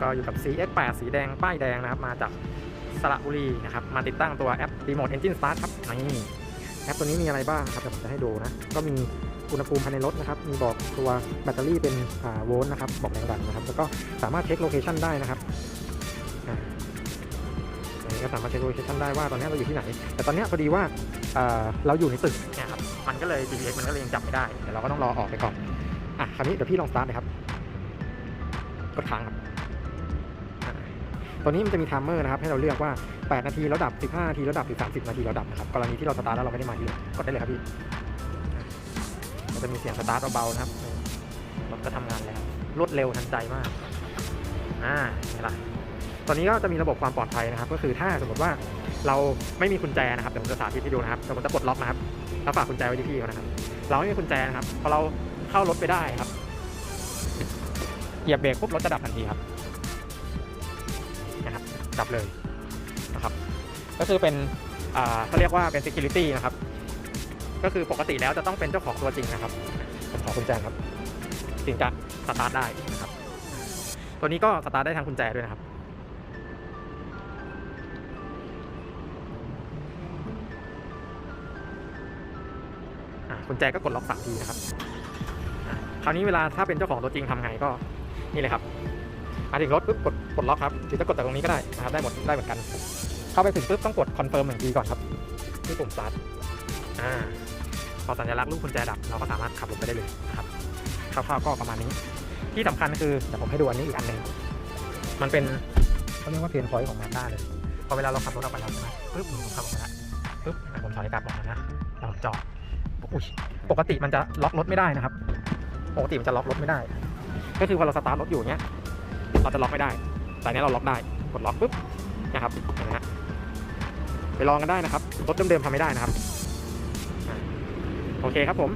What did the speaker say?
ก็อยู่กับ CX8 สีแดง ป้ายแดงนะครับ มาจากสระบุรีนะครับ มาติดตั้งตัวแอป Remote Engine Start ครับ นี่ แอปตัวนี้มีอะไรบ้างครับเดี๋ยวผมจะให้ดูนะ ก็มีอุณหภูมิภายในรถนะครับ มีบอกตัวแบตเตอรี่เป็นโวลต์นะครับ บอกแรงดันนะครับ แล้วก็สามารถเช็คโลเคชันได้นะครับ ก็สามารถเช็คโลเคชันได้ว่าตอนนี้เราอยู่ที่ไหน แต่ตอนนี้พอดีว่าเราอยู่ในตึกนี่ยครับมันก็เลย GPS มันก็เลยยังจับไม่ได้เดี๋ยวเราก็ต้องรอออกไปก่อนอะคราวนี้เดี๋ยวพี่ลองสตาร์ทเลยครับกดค้างครับตัวนี้มันจะมีไทม์เมอร์นะครับให้เราเลือกว่า 8 นาทีแล้วดับ 15 นาทีแล้วดับหรือ30 นาทีแล้วดับนะครับกรณีที่เราสตาร์ทแล้วเราไม่ได้มาที่รถกดได้เลยครับพี่มันจะมีเสียงสตาร์ทเบาๆนะครับรถก็ทำงานแล้วรวดเร็วทันใจมากอ่าเห็นไหมล่ะ ตอนนี้ก็จะมีระบบความปลอดภัยนะครับ ก็คือถ้าสมมติว่าเราไม่มีกุญแจนะครับเดี๋ยวผมจะสาธิตให้ดูนะครับเดี๋ยวผมจะปลดล็อกนะครับแล้วฝากกุญแจไว้ที่พี่เขานะครับ เราไม่มีกุญแจนะครับพอเราเข้ารถไปได้ครับเหยียบเบรกปุ๊บรถจะดับทันทีครับนะครับ ดับเลยนะครับ ก็คือเป็นอ่าเขาเรียกว่าเป็น security นะครับ ก็คือปกติแล้วจะต้องเป็นเจ้าของตัวจริงนะครับผมขอกุญแจครับถึงจะสตาร์ทได้นะครับ ตัวนี้ก็สตาร์ทได้ทางกุญแจด้วยนะครับ กุญแจก็กดล็อกสามทีนะครับคราวนี้เวลาถ้าเป็นเจ้าของตัวจริงทำไงก็นี่เลยครับมาถึงรถปุ๊บกดปลดล็อกครับหรือจะกดจากตรงนี้ก็ได้นะครับได้หมดได้เหมือนกัน เข้าไปถึงปุ๊บต้องกดคอนเฟิร์มหนึ่งทีก่อนครับที่ปุ่มสตาร์ทอ่าพอสัญลักษณ์รูปกุญแจดับเราก็สามารถขับรถไปได้เลยนะครับคร่าวๆก็ประมาณนี้ ที่สำคัญคือเดี๋ยวผมให้ดูอันนี้อีกอันหนึ่งมันเป็นเขาเรียกว่าเพนพอยต์ของมาด้าเลยพอเวลาเราขับรถออกไปแล้วใช่ไหมปุ๊บผมขับออกมาแล้วปุ๊บผมถอยกลับออกมานะเราจอด อุ้ยปกติมันจะล็อกรถไม่ได้นะครับ ปกติมันจะล็อกรถไม่ได้ ก็คือพอเราสตาร์ทรถอยู่เนี้ย เราจะล็อกไม่ได้ แต่อันนี้เราล็อกได้ กดล็อกปุ๊บนะครับนไหมฮะไปลองกันได้นะครับ รถเดิมๆทำไม่ได้นะครับ โอเคครับผม